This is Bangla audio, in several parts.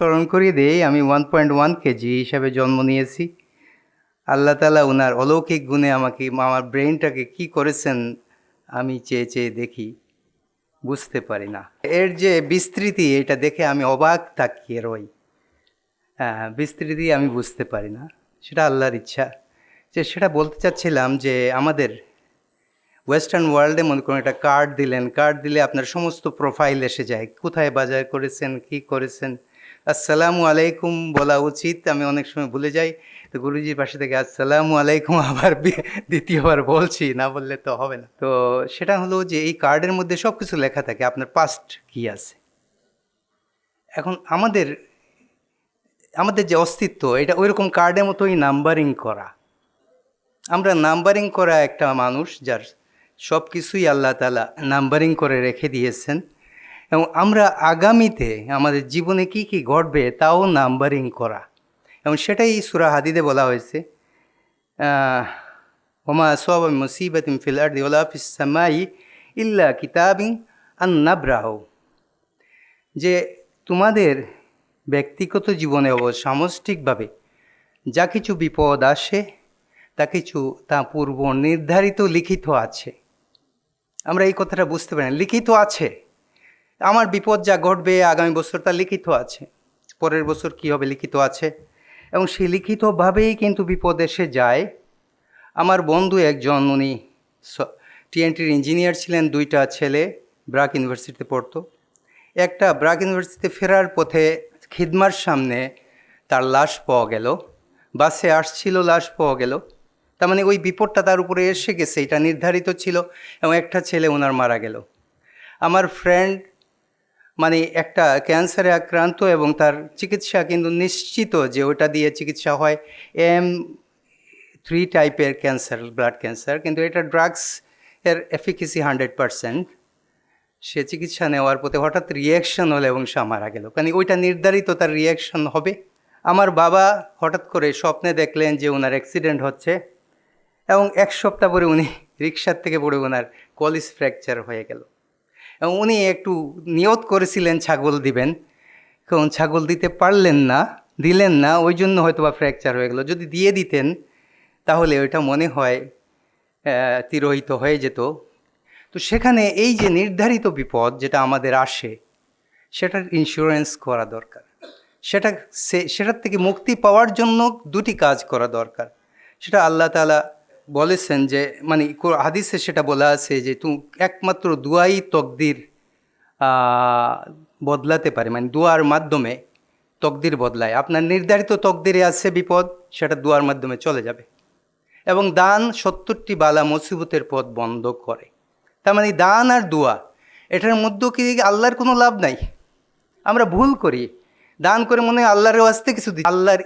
স্মরণ করিয়ে দেই, আমি ওয়ান পয়েন্ট ওয়ান কেজি হিসাবে জন্ম নিয়েছি। আল্লাহ তালা ওনার অলৌকিক গুণে আমাকে, আমার ব্রেনটাকে কি করেছেন আমি চেয়ে চেয়ে দেখি, বুঝতে পারি না। এর যে বিস্তৃতি, এটা দেখে আমি অবাক তাকিয়ে রই। হ্যাঁ বিস্তৃতি আমি বুঝতে পারি না। সেটা আল্লাহর ইচ্ছা। যে সেটা বলতে চাচ্ছিলাম যে আমাদের ওয়েস্টার্ন ওয়ার্ল্ডে মনে করুন একটা কার্ড দিলেন। কার্ড দিলে আপনার সমস্ত প্রোফাইল এসে যায়। কোথায় বাজার করেছেন, কি করেছেন আসসালামু আলাইকুম বলা উচিত, আমি অনেক সময় ভুলে যাই। তো গুরুজির পাশে থেকে আসসালামু আলাইকুম আবার দ্বিতীয়বার বলছি, না বললে তো হবে না। তো সেটা হলো যে এই কার্ডের মধ্যে সব কিছু লেখা থাকে, আপনার পাস্ট কি আছে? এখন আমাদের আমাদের যে অস্তিত্ব, এটা ওইরকম কার্ডের মতোই নাম্বারিং করা। আমরা নাম্বারিং করা একটা মানুষ যার সব কিছুই আল্লাহ তালা নাম্বারিং করে রেখে দিয়েছেন। এবং আমরা আগামীতে আমাদের জীবনে কি কি ঘটবে তাও নাম্বারিং করা। এবং সেটাই সুরা হাদিদে বলা হয়েছে ওমা সব মুসিবতিম ফিল আর্দি ওলা সামাই ইল্লা কিতাবিং আন্নাব্রাহ যে তোমাদের ব্যক্তিগত জীবনে সামষ্টিকভাবে যা কিছু বিপদ আসে, তা কিছু তা পূর্ব নির্ধারিত লিখিত আছে। আমরা এই কথাটা বুঝতে পারি না। লিখিত আছে। আমার বিপদ যা ঘটবে আগামী বছর তা লিখিত আছে। পরের বছর কী হবে লিখিত আছে। এবং সে লিখিতভাবেই কিন্তু বিপদ এসে যায়। আমার বন্ধু একজন, উনি টিএনটির ইঞ্জিনিয়ার ছিলেন, দুইটা ছেলে ব্রাক ইউনিভার্সিটিতে পড়তো। একটা ব্রাক ইউনিভার্সিটিতে ফেরার পথে খিদমার সামনে তার লাশ পাওয়া গেল। বাসে আসছিল, লাশ পাওয়া গেল। তার মানে ওই বিপদটা তার উপরে এসে গেছে, এটা নির্ধারিত ছিল। এবং একটা ছেলে ওনার মারা গেল। আমার ফ্রেন্ড মানে একটা ক্যান্সারে আক্রান্ত এবং তার চিকিৎসা কিন্তু নিশ্চিত যে ওটা দিয়ে চিকিৎসা হয় এম থ্রি টাইপের ক্যান্সার ব্লাড ক্যান্সার কিন্তু এটা ড্রাগস এর এফিকেসি হান্ড্রেড পারসেন্ট সে চিকিৎসা নেওয়ার পথে হঠাৎ রিয়াকশন হলো এবং সে মারা গেল। কারণ ওইটা নির্ধারিত তার রিয়াকশন হবে। আমার বাবা হঠাৎ করে স্বপ্নে দেখলেন যে ওনার অ্যাক্সিডেন্ট হচ্ছে এবং এক সপ্তাহ পরে উনি রিক্সার থেকে পড়ে ওনার কলিস ফ্র্যাকচার হয়ে গেল। এবং উনি একটু নিয়ত করেছিলেন ছাগল দিবেন। কারণ ছাগল দিতে পারলেন না, দিলেন না, ওই জন্য হয়তো বা ফ্র্যাকচার হয়ে গেল। যদি দিয়ে দিতেন, তাহলে ওইটা মনে হয় তিরোহিত হয়ে যেত। তো সেখানে এই যে নির্ধারিত বিপদ যেটা আমাদের আসে, সেটার ইন্স্যুরেন্স করা দরকার। সেটা সেটার থেকে মুক্তি পাওয়ার জন্য দুটি কাজ করা দরকার। সেটা আল্লাহ তালা বলেছেন যে মানে হাদিসে সেটা বলা আছে যে, তুমি একমাত্র দুয়াই তকদির বদলাতে পারে। মানে দুয়ার মাধ্যমে তকদির বদলায়। আপনার নির্ধারিত তকদিরে আছে বিপদ, সেটা দুয়ার মাধ্যমে চলে যাবে। এবং দান সত্তরটি বালা মুসিবতের পথ বন্ধ করে। তার মানে দান আর দোয়া, এটার মধ্যেও কি আল্লাহর কোনো লাভ নাই? আমরা ভুল করি। দান করে মনে হয় আল্লাহর আসতে কিছু দিচ্ছি। আল্লাহর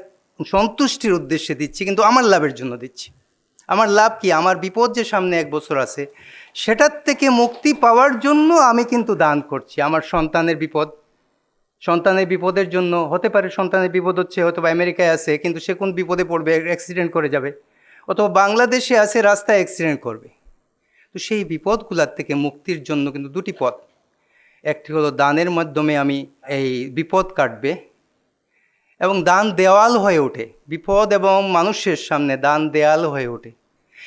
সন্তুষ্টির উদ্দেশ্যে দিচ্ছি, কিন্তু আমার লাভের জন্য দিচ্ছি। আমার লাভ কি? আমার বিপদ যে সামনে এক বছর আছে, সেটার থেকে মুক্তি পাওয়ার জন্য আমি কিন্তু দান করছি। আমার সন্তানের বিপদ, সন্তানের বিপদের জন্য হতে পারে সন্তানের বিপদ হচ্ছে, হয়তো বা আমেরিকায় আছে, কিন্তু সে কোন বিপদে পড়বে অ্যাক্সিডেন্ট করে যাবে, অথবা বাংলাদেশে আছে, রাস্তায় অ্যাক্সিডেন্ট করবে। তো সেই বিপদগুলার থেকে মুক্তির জন্য কিন্তু দুটি পথ। একটি হলো দানের মাধ্যমে আমি এই বিপদ কাটবে এবং দান দেওয়াল হয়ে ওঠে। বিপদ এবং মানুষের সামনে দান দেয়াল হয়ে ওঠে।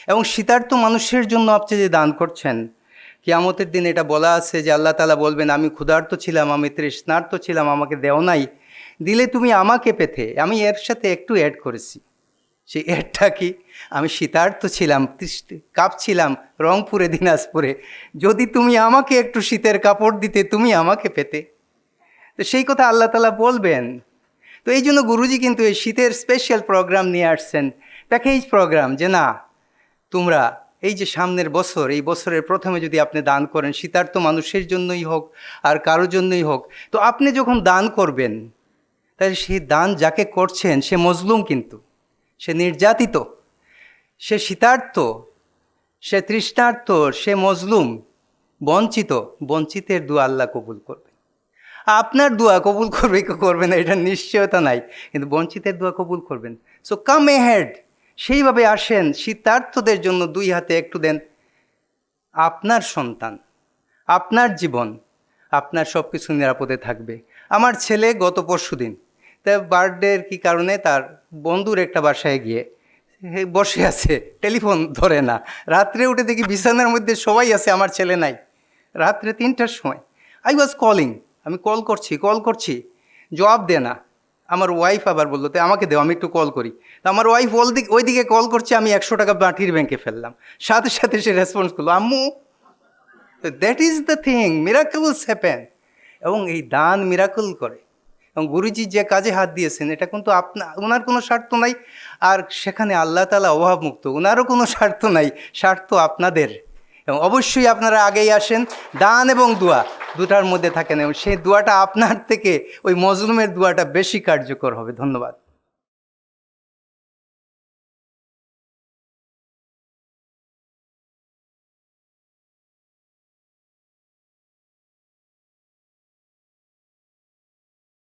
এবং শীতার্থ মানুষের জন্য আপনি যে দান করছেন, কিয়ামতের দিন এটা বলা আছে যে আল্লাহ তালা বলবেন, আমি ক্ষুধার্ত ছিলাম, আমি তৃষ্ণার্ত ছিলাম, আমাকে দেও নাই। দিলে তুমি আমাকে পেতে। আমি এর সাথে একটু অ্যাড করেছি। সেই অ্যাডটা কি? আমি শীতার্থ ছিলাম তৃষ্টি- কাঁপছিলাম রংপুরে, দিনাজপুরে। যদি তুমি আমাকে একটু শীতের কাপড় দিতে, তুমি আমাকে পেতে। তো সেই কথা আল্লাহ তালা বলবেন তো এই জন্য গুরুজি কিন্তু এই শীতের স্পেশাল প্রোগ্রাম নিয়ে আসছেন। প্যাকেজ প্রোগ্রাম যে না, তোমরা এই যে সামনের বছর, এই বছরের প্রথমে যদি আপনি দান করেন, শীতার্থ মানুষের জন্যই হোক আর কারোর জন্যই হোক, তো আপনি যখন দান করবেন, তাহলে সেই দান যাকে করছেন, সে মজলুম কিন্তু, সে নির্যাতিত, সে শীতার্থ, সে তৃষ্ণার্থ, সে মজলুম, বঞ্চিত, বঞ্চিতের দু আল্লাহ কবুল করবে। আপনার দোয়া কবুল করবে কি করবে না, এটা নিশ্চয়তা নাই, কিন্তু বঞ্চিতের দোয়া কবুল করবেন। সো কাম এ হেড সেইভাবে আসেন শীতার্থদের জন্য দুই হাতে একটু দেন। আপনার সন্তান, আপনার জীবন, আপনার সব কিছু নিরাপদে থাকবে। আমার ছেলে গত পরশু দিন, তা বার্থডের কি কারণে তার বন্ধুর একটা বাসায় গিয়ে বসে আছে, টেলিফোন ধরে না। রাত্রে উঠে দেখি বিছানার মধ্যে সবাই আছে, আমার ছেলে নাই। রাত্রে তিনটার সময়। আই ওয়াজ কলিং আমি কল করছি কল করছি। জবাব দে না। আমার ওয়াইফ আবার বলল তাই আমাকে দেও আমি একটু কল করি। তা আমার ওয়াইফ ওল দিক ওই দিকে কল করছে, আমি একশো টাকা মাটির ব্যাংকে ফেললাম। সাথে সাথে সে রেসপন্স করল, আম্মু that is the thing miracles happen এবং এই দান মিরাকল করে। এবং গুরুজি যে কাজে হাত দিয়েছেন, এটা কিন্তু আপনা, ওনার কোনো স্বার্থ নাই। আর সেখানে আল্লাহ তালা অভাবমুক্ত, ওনারও কোনো স্বার্থ নাই। স্বার্থ আপনাদের। এবং অবশ্যই আপনারা আগেই আসেন। দান এবং দোয়া দুটার মধ্যে থাকেন এবং সেই দোয়াটা আপনার থেকে ওই মজলুমের দোয়াটা বেশি কার্যকর হবে। ধন্যবাদ।